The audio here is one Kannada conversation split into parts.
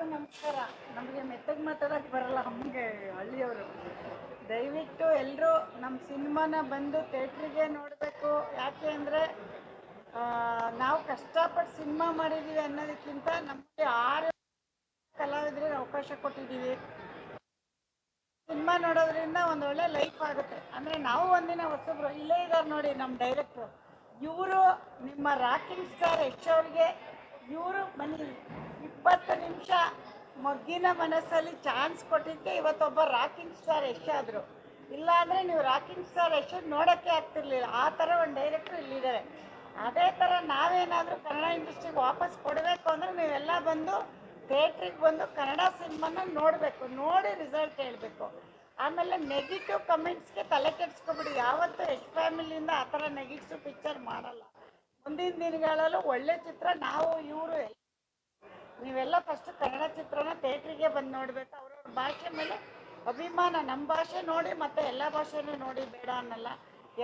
ಎಲ್ರಿಗೂ ನಮಸ್ಕಾರ. ನಮಗೆ ಮೆತ್ತಗೆ ಮಾತಾಡೋಕ್ಕೆ ಬರಲ್ಲ, ನಮಗೆ ಹಳ್ಳಿಯವರು. ದಯವಿಟ್ಟು ಎಲ್ಲರೂ ನಮ್ಮ ಸಿನಿಮಾನ ಬಂದು ಥಿಯೇಟ್ರಿಗೆ ನೋಡಬೇಕು. ಯಾಕೆ ಅಂದರೆ ನಾವು ಕಷ್ಟಪಟ್ಟು ಸಿನಿಮಾ ಮಾಡಿದ್ದೀವಿ ಅನ್ನೋದಕ್ಕಿಂತ ನಮಗೆ ಆರು ಕಲಾವಿದರಿಗೆ ಅವಕಾಶ ಕೊಟ್ಟಿದ್ದೀವಿ ಸಿನಿಮಾ ನೋಡೋದ್ರಿಂದ ಒಂದು ಒಳ್ಳೆ ಲೈಫ್ ಆಗುತ್ತೆ. ಅಂದರೆ ನಾವು ಒಂದಿನ ಹೊಸಬ್ರು, ಇಲ್ಲೇ ಇದ್ದಾರೆ ನೋಡಿ ನಮ್ಮ ಡೈರೆಕ್ಟ್ರು. ಇವರು ನಿಮ್ಮ ರಾಕಿಂಗ್ ಸ್ಟಾರ್ ಯಶ್ ಅವ್ರಿಗೆ, ಇವರು ಬನ್ನಿ. ಇಪ್ಪತ್ತು ನಿಮಿಷ ಮಗ್ಗಿನ ಮನಸ್ಸಲ್ಲಿ ಚಾನ್ಸ್ ಕೊಟ್ಟಿದ್ದೆ. ಇವತ್ತೊಬ್ಬ ರಾಕಿಂಗ್ ಸ್ಟಾರ್ ಯಶ್ ಆದರು ಇಲ್ಲ ಅಂದರೆ ನೀವು ರಾಕಿಂಗ್ ಸ್ಟಾರ್ ಯಶ್ ನೋಡೋಕ್ಕೆ ಆಗ್ತಿರ್ಲಿಲ್ಲ. ಆ ಥರ ಒಂದು ಡೈರೆಕ್ಟ್ರು ಇಲ್ಲಿದ್ದಾರೆ. ಅದೇ ಥರ ನಾವೇನಾದರೂ ಕನ್ನಡ ಇಂಡಸ್ಟ್ರಿಗೆ ವಾಪಸ್ ಕೊಡಬೇಕು ಅಂದರೆ ನೀವೆಲ್ಲ ಬಂದು ಥಿಯೇಟ್ರಿಗೆ ಬಂದು ಕನ್ನಡ ಸಿನಿಮಾನ ನೋಡಬೇಕು. ನೋಡಿ ರಿಸಲ್ಟ್ ಹೇಳಬೇಕು. ಆಮೇಲೆ ನೆಗೆಟಿವ್ ಕಮೆಂಟ್ಸ್ಗೆ ತಲೆ ಕೆಡಿಸ್ಕೊಬಿಡಿ. ಯಾವತ್ತೂ ಎಷ್ಟು ಫ್ಯಾಮಿಲಿಯಿಂದ ಆ ಥರ ನೆಗೆಟಿವ್ ಪಿಕ್ಚರ್ ಮಾಡಲ್ಲ. ಮುಂದಿನ ದಿನಗಳಲ್ಲೂ ಒಳ್ಳೆ ಚಿತ್ರ ನಾವು, ಇವರು ನೀವೆಲ್ಲ ಫಸ್ಟ್ ಕನ್ನಡ ಚಿತ್ರನ ಥಿಯೇಟ್ರಿಗೆ ಬಂದು ನೋಡಬೇಕು. ಅವ್ರವ್ರ ಭಾಷೆ ಮೇಲೆ ಅಭಿಮಾನ. ನಮ್ಮ ಭಾಷೆ ನೋಡಿ ಮತ್ತೆ ಎಲ್ಲ ಭಾಷೆನೂ ನೋಡಿ ಬೇಡ ಅನ್ನಲ್ಲ.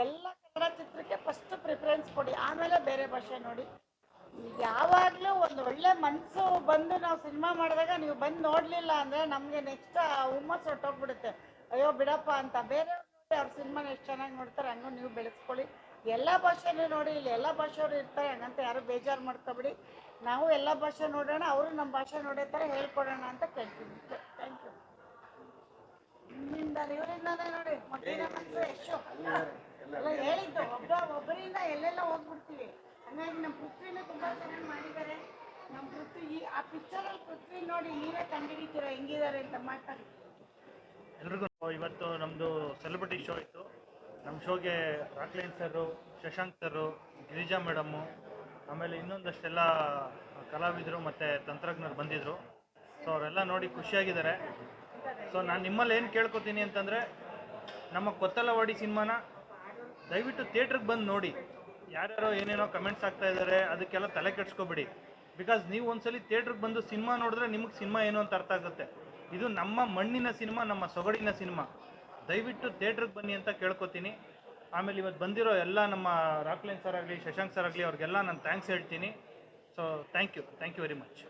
ಎಲ್ಲ ಕನ್ನಡ ಚಿತ್ರಕ್ಕೆ ಫಸ್ಟ್ ಪ್ರಿಫರೆನ್ಸ್ ಕೊಡಿ. ಆಮೇಲೆ ಬೇರೆ ಭಾಷೆ ನೋಡಿ. ಯಾವಾಗಲೂ ಒಂದು ಒಳ್ಳೆ ಮನಸ್ಸು ಬಂದು ನಾವು ಸಿನಿಮಾ ಮಾಡಿದಾಗ ನೀವು ಬಂದು ನೋಡಲಿಲ್ಲ ಅಂದರೆ ನಮಗೆ ನೆಕ್ಸ್ಟ್ ಹುಮ್ಮಸ್ ಹೊಟ್ಟೋಗ್ಬಿಡುತ್ತೆ ಅಯ್ಯೋ ಬಿಡಪ್ಪ ಅಂತ. ಬೇರೆಯವ್ರು ನೋಡಿ ಅವ್ರ ಸಿನಿಮಾನ ಎಷ್ಟು ಚೆನ್ನಾಗಿ ನೋಡ್ತಾರೆ, ಹಂಗೂ ನೀವು ಬೆಳೆಸ್ಕೊಳ್ಳಿ. ಎಲ್ಲ ಭಾಷೆನೂ ನೋಡಿ, ಇಲ್ಲಿ ಎಲ್ಲ ಭಾಷೆಯವರು ಇರ್ತಾರೆ, ಹಂಗಂತ ಯಾರು ಬೇಜಾರು ಮಾಡ್ಕೊಬಿಡಿ. ನಾವು ಎಲ್ಲ ಭಾಷೆ ನೋಡೋಣ, ಅವರು ನಮ್ಮ ಭಾಷೆ ನೋಡೋ ಥರ ಹೇಳ್ಕೊಡೋಣ ಅಂತ ಕೇಳ್ತೀನಿ. ಥ್ಯಾಂಕ್ ಯು ನಿಮ್ಮಿಂದ ಇವರಿಂದಾನೇ ನೋಡಿ ಮಕ್ಕಳಿನ ಮನಸ್ಸು ಎಷ್ಟು ಎಲ್ಲ ಹೇಳಿದ್ದು, ಒಬ್ಬ, ಒಬ್ಬರಿಂದ ಎಲ್ಲೆಲ್ಲ ಹೋಗ್ಬಿಡ್ತೀವಿ. ಹಂಗಾಗಿ ನಮ್ಮ ಪೃಥ್ವಿನೇ ತುಂಬ ಚೆನ್ನಾಗಿ ಮಾಡಿದ್ದಾರೆ. ನಮ್ಮ ಪೃಥ್ವಿ, ಈ, ಆ ಪಿಕ್ಚರಲ್ಲಿ ಪೃಥ್ವಿ ನೋಡಿ ನೀವೇ ಕಂಡುಹಿಡಿತೀರ, ಹೆಂಗಿದ್ದಾರೆ ಅಂತ ಮಾತಾಡಿ. ಎಲ್ರಿಗೂ ಇವತ್ತು ನಮ್ಮದು ಸೆಲೆಬ್ರಿಟಿ ಶೋ ಇತ್ತು. ನಮ್ಮ ಶೋಗೆ Rockline sir Shashank sir Girija madam, ಆಮೇಲೆ ಇನ್ನೊಂದಷ್ಟೆಲ್ಲ ಕಲಾವಿದರು ಮತ್ತು ತಂತ್ರಜ್ಞರು ಬಂದಿದ್ದರು ಸೊ ಅವರೆಲ್ಲ ನೋಡಿ ಖುಷಿಯಾಗಿದ್ದಾರೆ. ಸೊ ನಾನು ನಿಮ್ಮಲ್ಲಿ ಏನು ಕೇಳ್ಕೊತೀನಿ ಅಂತಂದರೆ, ನಮ್ಮ ಕೊತ್ತಲವಾಡಿ ಸಿನಿಮಾನ ದಯವಿಟ್ಟು ಥಿಯೇಟ್ರಿಗೆ ಬಂದು ನೋಡಿ. ಯಾರ್ಯಾರೋ ಏನೇನೋ ಕಮೆಂಟ್ಸ್ ಆಗ್ತಾ ಇದ್ದಾರೆ ಅದಕ್ಕೆಲ್ಲ ತಲೆ ಕೆಡ್ಸ್ಕೊಬೇಡಿ. ಬಿಕಾಸ್ ನೀವು ಒಂದ್ಸಲಿ ಥಿಯೇಟ್ರಿಗೆ ಬಂದು ಸಿನಿಮಾ ನೋಡಿದ್ರೆ ನಿಮಗೆ ಸಿನಿಮಾ ಏನು ಅಂತ ಅರ್ಥ ಆಗುತ್ತೆ. ಇದು ನಮ್ಮ ಮಣ್ಣಿನ ಸಿನಿಮಾ, ನಮ್ಮ ಸೊಗಡಿನ ಸಿನಿಮಾ. ದಯವಿಟ್ಟು ಥಿಯೇಟ್ರಿಗೆ ಬನ್ನಿ ಅಂತ ಕೇಳ್ಕೊತೀನಿ. ಆಮೇಲೆ ಇವತ್ತು ಬಂದಿರೋ ಎಲ್ಲ ನಮ್ಮ ರಾಕ್ಲೈನ್ ಸರ್ ಆಗಲಿ, ಶಶಾಂಕ್ ಸರ್ ಆಗಲಿ, ಅವ್ರಿಗೆಲ್ಲ ನಾನು ಥ್ಯಾಂಕ್ಸ್ ಹೇಳ್ತೀನಿ. So thank you thank you very much